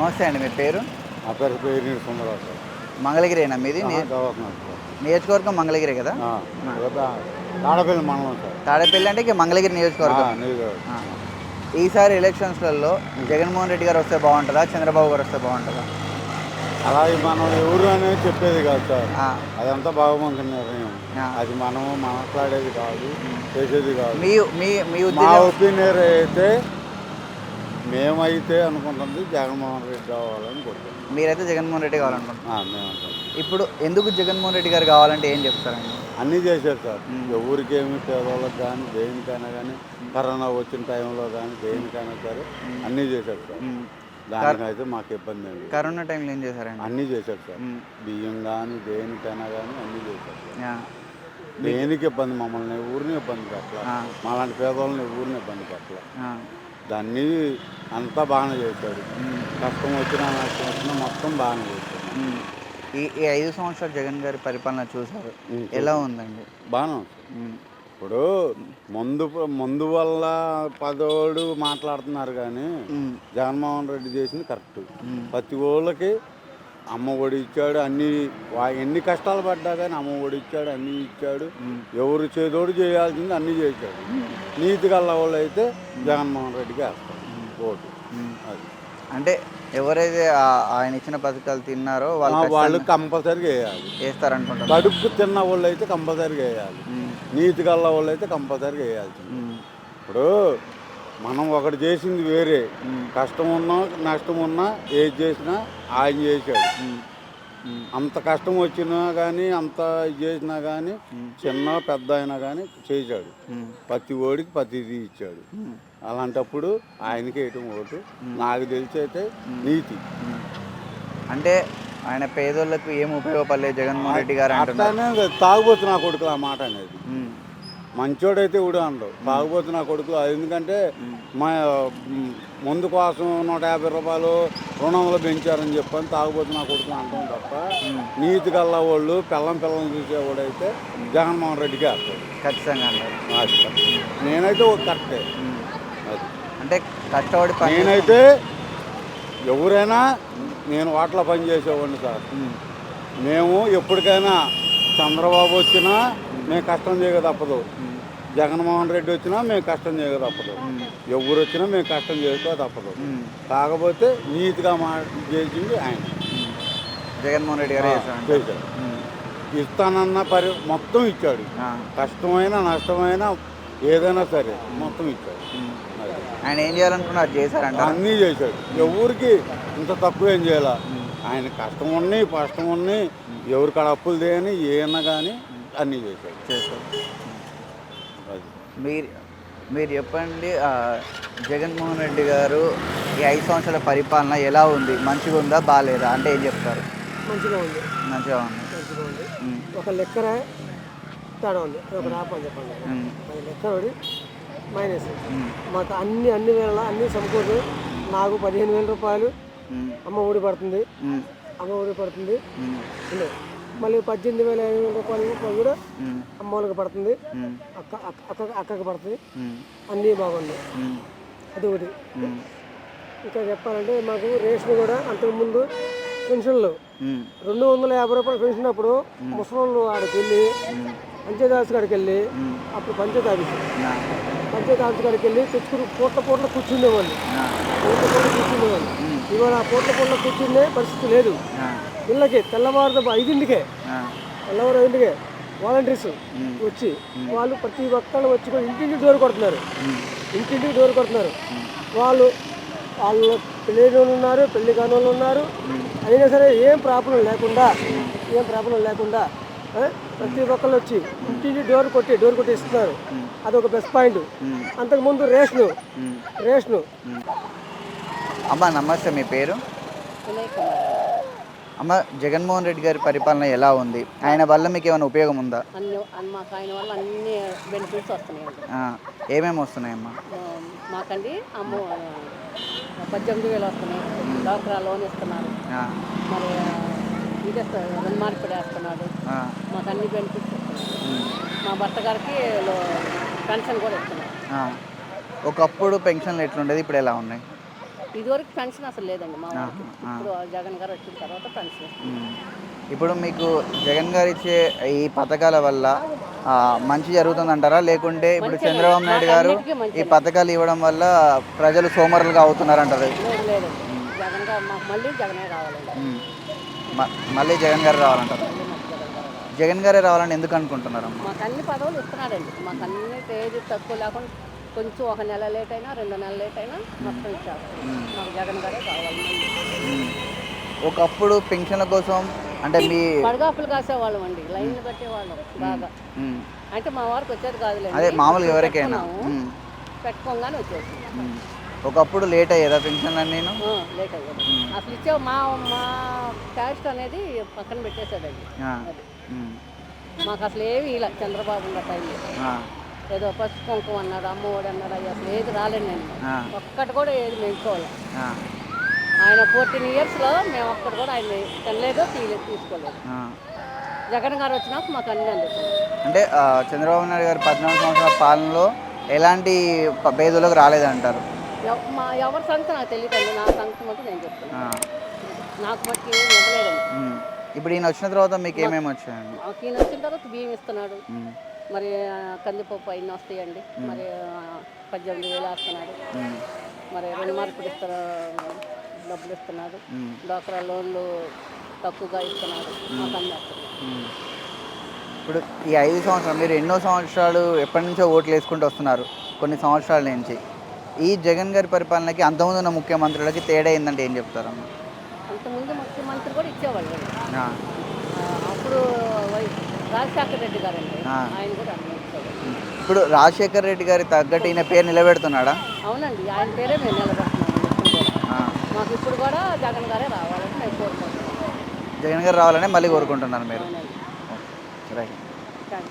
నమస్తే అండి మీ పేరు? నా పేరు పేరు సుందరరావు సార్. మంగళగిరేనా మీది? నియోజకవర్గం మంగళగిరి కదా? తాడపల్లి మండలం సార్. తాడేపల్లి అంటే ఇక మంగళగిరి నియోజకవర్గం. ఈసారి ఎలక్షన్స్లలో జగన్మోహన్ రెడ్డి గారు వస్తే బాగుంటుందా? చంద్రబాబు గారు వస్తే బాగుంటుందా? అలాగే మనం ఎవరు అనేది చెప్పేది కాదు సార్. అదంతా భగవంతుని నిర్ణయం. అది మనం మాట్లాడేది కాదు చేసేది కాదు. మీ మీ ఒపీనియన్ అయితే మేమైతే అనుకుంటుంది జగన్మోహన్ రెడ్డి కావాలని కొడుతున్నాం మీరైతే జగన్మోహన్ రెడ్డి కావాలనుకుంటున్నారు. అనుకుంటున్నాం ఇప్పుడు ఎందుకు జగన్మోహన్ రెడ్డి గారు కావాలంటే ఏం చెప్తారండి? అన్నీ చేశారు సార్. ఎవరికేమి పేదవాళ్ళకి కానీ దేనికైనా కానీ కరోనా వచ్చిన టైంలో కానీ దేనికైనా సరే అన్నీ చేశారు సార్. దానికైతే మాకు ఇబ్బంది లేదు. కరోనా టైంలో ఏం చేశారండి? అన్నీ చేశారు సార్. బియ్యం కానీ దేనికైనా కానీ అన్నీ చేశారు సార్. దేనికి ఇబ్బంది? మమ్మల్ని ఊరిని ఇబ్బంది పెట్టాల. మాలాంటి పేదవాళ్ళని ఊరిని ఇబ్బంది పెట్టాల. దాన్ని అంతా బాగానే చేశాడు. కష్టం వచ్చినా నష్టం వచ్చినా మొత్తం బాగానే చేశాడు. ఈ ఈ ఐదు సంవత్సరాలు జగన్ గారి పరిపాలన చూశారు ఎలా ఉందండి బాగానే ఉంది. ఇప్పుడు ముందు ముందు వల్ల పదోడు మాట్లాడుతున్నారు కానీ. జగన్మోహన్ రెడ్డి చేసింది కరెక్ట్. ప్రతి ఊళ్ళకి అమ్మ ఒడి ఇచ్చాడు అన్ని ఎన్ని కష్టాలు పడ్డా కానీ అమ్మ ఒడి ఇచ్చాడు అన్నీ ఇచ్చాడు. ఎవరు చేదోడు చేయాల్సింది అన్నీ చేశాడు. నీతి గల్ల వాళ్ళు అయితే జగన్మోహన్ రెడ్డికి వేస్తారు. ఓటు. అది. అంటే ఎవరైతే ఆయన ఇచ్చిన పథకాలు తిన్నారో వాళ్ళు వాళ్ళు కంపల్సరీగా వేయాలి. వేస్తారనుకుంటున్నారు కడుపు తిన్న వాళ్ళు అయితే కంపల్సరీగా వేయాలి. నీతి గల్ల వాళ్ళు అయితే కంపల్సరీగా వేయాల్సింది. ఇప్పుడు మనం ఒకటి చేసింది వేరే. కష్టం ఉన్నా నష్టం ఉన్నా ఏది చేసినా ఆయన చేశాడు. అంత కష్టం వచ్చినా కానీ అంత ఇది చేసినా కానీ చిన్న పెద్ద అయినా కానీ చేశాడు. ప్రతి ఓడికి ప్రతిదీ ఇచ్చాడు. అలాంటప్పుడు ఆయనకి వేయటం ఓటు. నాకు తెలిసి అయితే నీతి. అంటే ఆయన పేదోళ్ళకు ఏం ఉపయోగపడలేదు జగన్మోహన్ రెడ్డి గారు తాగుబోతు నా కొడుకులు ఆ మాట అనేది. మంచోడైతే ఇవిడు అనడు తాగుబోతు నా కొడుకులు అది ఎందుకంటే మా ముందు కోసం నూట యాభై రూపాయలు వందలు పెంచారని చెప్పని తాగుబోతు నా కొడుకులు అంటాం తప్ప నీతి గల్ల వాళ్ళు పిల్లం పిల్లం చూసేవాడైతే జగన్మోహన్ రెడ్డికి వేస్తాడు ఖచ్చితంగా అంటారు. నేనైతే ఒక కరెక్టే. అది. అంటే కష్టపడి నేనైతే ఎవరైనా నేను వాటిలో పని చేసేవాడిని సార్. మేము ఎప్పటికైనా చంద్రబాబు వచ్చినా మేము కష్టం చేయక తప్పదు. జగన్మోహన్ రెడ్డి వచ్చినా మేము కష్టం చేయక తప్పదు. ఎవరు వచ్చినా మేము కష్టం చేయక తప్పదు. కాకపోతే నీతిగా మా చేసింది ఆయన. జగన్మోహన్ రెడ్డి గారు ఉమ్. ఇస్తానన్న పరి మొత్తం ఇచ్చాడు. కష్టమైనా నష్టమైనా ఏదైనా సరే మొత్తం ఇచ్చాడు. ఆయన ఏం చేయాలనుకున్నారు? చేశారంట. అన్నీ చేశాడు. ఎవరికి ఇంత తక్కువ ఏం చేయాల? ఆయన కష్టం ఉన్నాయి కష్టం ఉన్నాయి. ఎవరి కాడ అప్పులు దేని ఏమన్నా కానీ అన్నీ చేశాడు. చేశారు అది. మీరు మీరు చెప్పండి ఆ, జగన్మోహన్ రెడ్డి గారు ఈ ఐదు సంవత్సరాల పరిపాలన ఎలా ఉంది? మంచిగా ఉందా బాగాలేదా అంటే ఏం చెప్తారు? మంచిగా ఉంది. మంచిగా ఉంది. మంచిగా ఉంది. ఉమ్. ఒక లెక్కన తేడా ఉంది. ఒక రాప అని చెప్పండి. ఉమ్. అది లెక్క ఒకటి మైనస్. ఉమ్. మాకు అన్ని అన్ని వేళ అన్ని సమకూరు నాకు పదిహేను వేల రూపాయలు ఉమ్. అమ్మ ఊడి పడుతుంది. ఉమ్. అమ్మ ఊడి పడుతుంది. ఉమ్. ఉంది మళ్ళీ పద్దెనిమిది వేల ఐదు వందల రూపాయలు కూడా ఉమ్. అమ్మ వాళ్ళకి పడుతుంది. అక్క అక్క అక్క అక్కకి పడుతుంది. అన్నీ బాగున్నాయి. అది ఒకటి. ఇంకా చెప్పాలంటే మాకు రేషన్ కూడా అంతకుముందు పెన్షన్లు. రెండు వందల యాభై రూపాయలు పెన్షన్ అప్పుడు ముసలోళ్ళు ఆడికి వెళ్ళి పంచాయతీ ఆఫీస్ కాడికి వెళ్ళి అప్పుడు పంచాయతీ ఆఫీస్ నా. పంచాయతీ ఆఫీస్ కాడికి వెళ్ళి తెచ్చుకుని పూట్ల పూట్ల కూర్చుండేవాళ్ళు. పూట్ల పూట్ల కూర్చుండేవాళ్ళు. ఇవాళ ఆ పూట్ల పూట్ల కూర్చుండే పరిస్థితి లేదు. పిల్లకి తెల్లవారు ఐదింటికే. తెల్లవారు ఐదింటికే వాలంటీర్స్ వచ్చి వాళ్ళు ప్రతి ఒక్కళ్ళు వచ్చి కూడా ఇంటింటి డోర్ కొడుతున్నారు. ఇంటింటికి డోర్ కొడుతున్నారు. వాళ్ళు వాళ్ళు పెళ్ళి వాళ్ళు ఉన్నారు పెళ్ళి కాని వాళ్ళు ఉన్నారు. అయినా సరే ఏం ప్రాబ్లం లేకుండా ఏం ప్రాబ్లం లేకుండా ప్రతి ఒక్కళ్ళు వచ్చి ఇంటింటి డోర్ కొట్టి డోర్ కొట్టి ఇస్తున్నారు. అదొక ప్లస్ పాయింట్ అంతకుముందు రేషను. రేషను. అమ్మ నమస్తే మీ పేరు? అమ్మ జగన్మోహన్ రెడ్డి గారి పరిపాలన ఎలా ఉంది? ఆయన వల్ల మీకు ఏమైనా ఉపయోగం ఉందా? మాకు ఆయన వల్ల అన్ని బెనిఫిట్స్ వస్తున్నాయండి ఆ, ఏమేమి వస్తున్నాయమ్మా మాకండి అమ్మ పద్దెనిమిది వేలు వస్తున్నాయి. డాక్టర్ లోన్ ఇస్తున్నారు. మరి ఇది రుణమార్పిడి వేస్తున్నాడు. మాకు అన్ని బెనిఫిట్స్ మా భర్త గారికి పెన్షన్ కూడా ఇస్తున్నారు ఆ. ఒకప్పుడు పెన్షన్లు ఎట్లుండేది ఇప్పుడు ఎలా ఉన్నాయి? ఇదివరకు పెన్షన్ అసలు లేదండి మా ఇప్పుడు జగన్ గారు వచ్చిన తర్వాత పెన్షన్. ఇప్పుడు మీకు జగన్ గారు ఇచ్చే ఈ పథకాల వల్ల ఆ, మంచి జరుగుతుందంటారా? లేకుంటే ఇప్పుడు చంద్రబాబు నాయుడు గారు ఈ పథకాలు ఇవ్వడం వల్ల ప్రజలు సోమరులుగా అవుతున్నారంటారు. లేదు లేదండి జగన్ గారు మాకు మళ్ళీ జగనే రావాలండి ఉమ్. మళ్ళీ జగన్ గారు రావాలంటారు. జగన్ గారు రావాలని ఎందుకు అనుకుంటున్నారమ్మా మాకు అన్ని పదవులు ఇస్తున్నాడండి మాకు అన్ని ఏది తక్కువ లేకుండా కొంచెం ఒక నెల లేట్ అయినా రెండు నెలలు లేట్ అయినా మొత్తం ఇచ్చారు. మాకు జగన్ గారే కావాలి. ఒకప్పుడు పెన్షన్ల కోసం అంటే మీ పడగాపులు కాసేవాళ్ళం అండి. లైన్ కట్టేవాళ్ళం బాగా. అంటే మా వారికి వచ్చేది కాదులే అదే మామూలుగా ఎవరికైనా. పెట్టుకోగానే వచ్చేసి. ఒకప్పుడు లేట్ అయ్యేదా పెన్షన్లు నేను లేట్ అయ్యేది. అసలు ఇచ్చే మా మా క్యాస్ట్ అనేది పక్కన పెట్టేశాడండి అది. మాకు అసలు ఏమి ఇలా చంద్రబాబు ఉన్న టైంలో ఏదో పసుపు కుంకుమ అన్నాడు అమ్మఒడి అన్నాడు అవి అసలు ఏది రాలేండి ఆ. ఒక్కటి కూడా ఏది మేసుకోవాలి ఆయన ఫోర్టీన్ ఇయర్స్లో మేము ఒక్కటి కూడా ఆయన తినలేదు తీయలేదు తీసుకోలేదు. జగన్ గారు వచ్చినాక మాకు అన్నీ అందుతుంది అంటే చంద్రబాబు నాయుడు గారు పద్నాలుగు సంవత్సరాల పాలనలో ఎలాంటి భేదులకు రాలేదంటారు? మా ఎవరి సంగతి నాకు తెలియదండి నా సంగతి మటు నేను చెప్తాను. నాకు మట్టి ఏమి ఇవ్వలేదండి. ఇప్పుడు ఈయన వచ్చిన తర్వాత మీకు ఏమేమి వచ్చాయండి? మాకు ఈయన వచ్చిన తర్వాత బియ్యం ఇస్తున్నాడు. మరి కందిపప్పు అయిన వస్తాయండి. మరి పద్దెనిమిది వేలు వేస్తున్నాడు. మరి రెండు మార్పులు ఇస్తారు డబ్బులు ఇస్తున్నాడు. ఉమ్. డ్వాక్రా లోన్లు తక్కువగా ఇస్తున్నాడు. మాకు. ఇప్పుడు ఈ ఐదు సంవత్సరాలు మీరు ఎన్నో సంవత్సరాలు ఎప్పటి నుంచో ఓట్లు వేసుకుంటూ వస్తున్నారు. కొన్ని సంవత్సరాల నుంచి. ఈ జగన్ గారి పరిపాలనకి అంతకుముందు ఉన్న ముఖ్యమంత్రులకి తేడా ఏంటంటే ఏం చెప్తారమ్మా? అంతకుముందు ముఖ్యమంత్రి కూడా ఇచ్చేవాళ్ళు. ఆ. అప్పుడు వై రాజశేఖర రెడ్డి గారండి. ఆ. ఆయన కూడా ఇచ్చేవాళ్ళు. ఇప్పుడు రాజశేఖర్ రెడ్డి గారి తగ్గట్టు ఈయన పేరు నిలబెడుతున్నాడా? అవునండి ఆయన పేరే మేము నిలబడుతున్నాం ఇప్పుడు కూడా. ఆ. మాకు ఇప్పుడు కూడా జగన్ గారే రావాలని మేము కోరుకుంటున్నాం జగన్ గారు రావాలని మళ్ళీ కోరుకుంటున్నారు మీరు. అవునండి. రైట్.